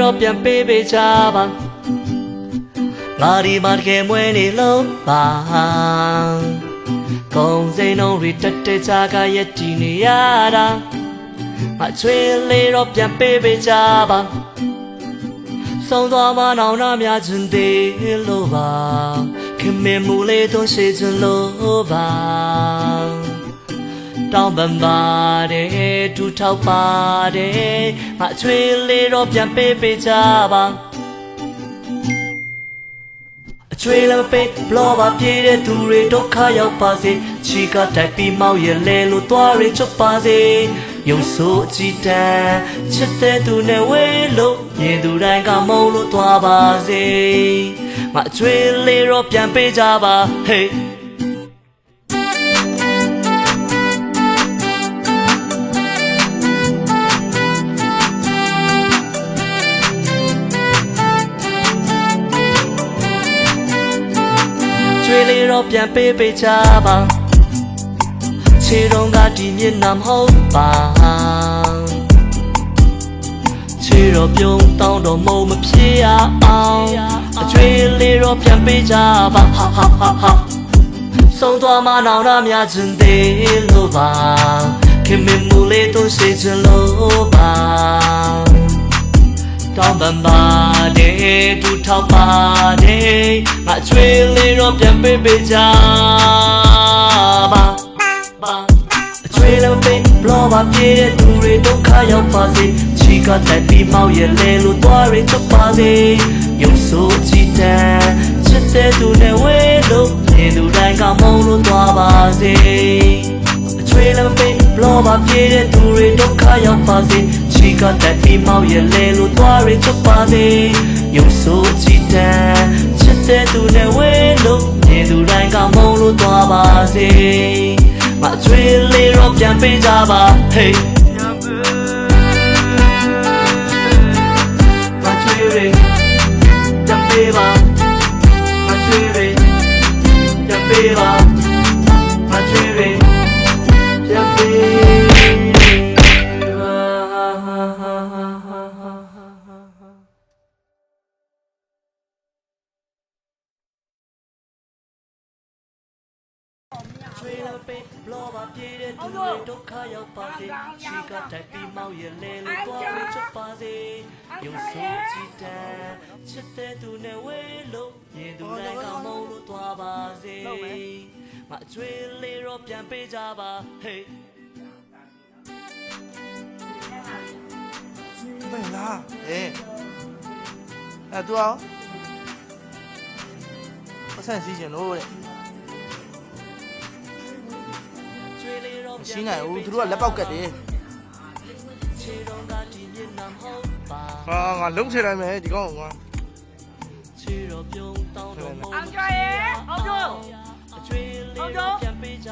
တော့ပြန်ပေးပေးကြပါငါဒီမှာတကယ်မွေးနေလို့ပါကုံစိန်လုံးတွေတက်တက်ကြကရက်တည်နေရတာမချွေလေးတော့ပြန်ပေးပေးကြပါဆုံးသွားမနောင်နာများချင်သေးလို့ပါခင်မင်မူလေးတော့ရှိချင်လို့ပါ တောင်းပန်ပါတယ်ထူထောက်ပါတယ်ငါချွေလေးတော့ပြန်ပေးပေးကြပါအချွေလည်းမပေးဘလောပါပြေးတဲ့သူတွေဒုက္ခရောက်ပါစေချီကတိုက်ပြီးမောက်ရလဲလို့သွားရချုပ်ပါစေယုံဆိုအကြည်တန်ချစ်တဲ့သူနဲ့ဝေးလို့မြင်သူတိုင်းကမုန်းလို့သွားပါစေငါအချွေလေးတော့ပြန်ပေးကြပါ hey လေးတော့ပြန်ပေးပေးချပါခြေတော်ကဒီမျက်နှာမဟုတ်ပါခြေတော်ပြုံးတောင်းတော့မုံမဖြစ်ရအောင်အကျွေးလေးတော့ပြန်ပေးကြပါဟာဟာဟာဟာဆုံးသွားမနောင်ရများချင်သေးလို့ပါခင်မင်မူလေးတော့ရှိချင်လို့ပါတောင်းပန်ပါတယ်သူ ထောက်ပါတယ်ငါချွေးလေးတော့ပြန်ပေးပေးကြပါပါအချွေးလည်းပေးဘလောပါပြေးတဲ့သူတွေဒုက္ခရောက်ပါစေချီကတက်ပြီးမောက်ရလဲလို့သွားရချုပ်ပါစေရုပ်ဆိုးချီတန်ချစ်တဲ့သူနဲ့ဝေးလို့မြင်သူတိုင်းကမုန်းလို့သွားပါစေအချွေးလည်းပေးဘလောပါပြေးတဲ့သူတွေဒုက္ခရောက်ပါစေချီကတက်ပြီးမောက်ရလဲလို့သွားရချုပ်ပါစေ ရုပ်ဆိုးချီတန်ချစ်တဲ့သူနဲ့ဝေးလို့မြင်သူတိုင်းကမုန်းလို့သွားပါစေမချွေးလေးတော့ပြန်ပေးကြပါ hey မချွေးလေးပြန်ပေးပါမချွေးလေးပြန်ပေးပါ လည်းပေးဘလောပါပြေးတဲ့သူတွေဒုက္ခရောက်ပါစေချီကတိုက်ပြီးမောက်ရလဲလို့သွားရချုပ်ပါစေယုံဆိုကြည်တန်ချစ်တဲ့သူနဲ့ဝေးလို့မြင်သူတိုင်းကမုန်းလို့သွားပါစေမအချွေးလေးတော့ပြန်ပေးကြပါ hey မင်းလားအေးအဲ့သူအောင်ပတ်စံစီးချင်လို့တဲ့ ရှင်းနိုင်ဘူးသူတို့ကလက်ပေါက်ကတ်တယ်ချေတော်ကဒီမျက်နှာမဟုတ်ပါဟာငါလုံးချလိုက်မယ်ဒီကောင်ကငါချေတော်ပြုံးတောင်းတော့မဟုတ်အောင်ကျော်ရေအောင်ကျော်အချွေးလေးတော့ပြန်ပေးကြ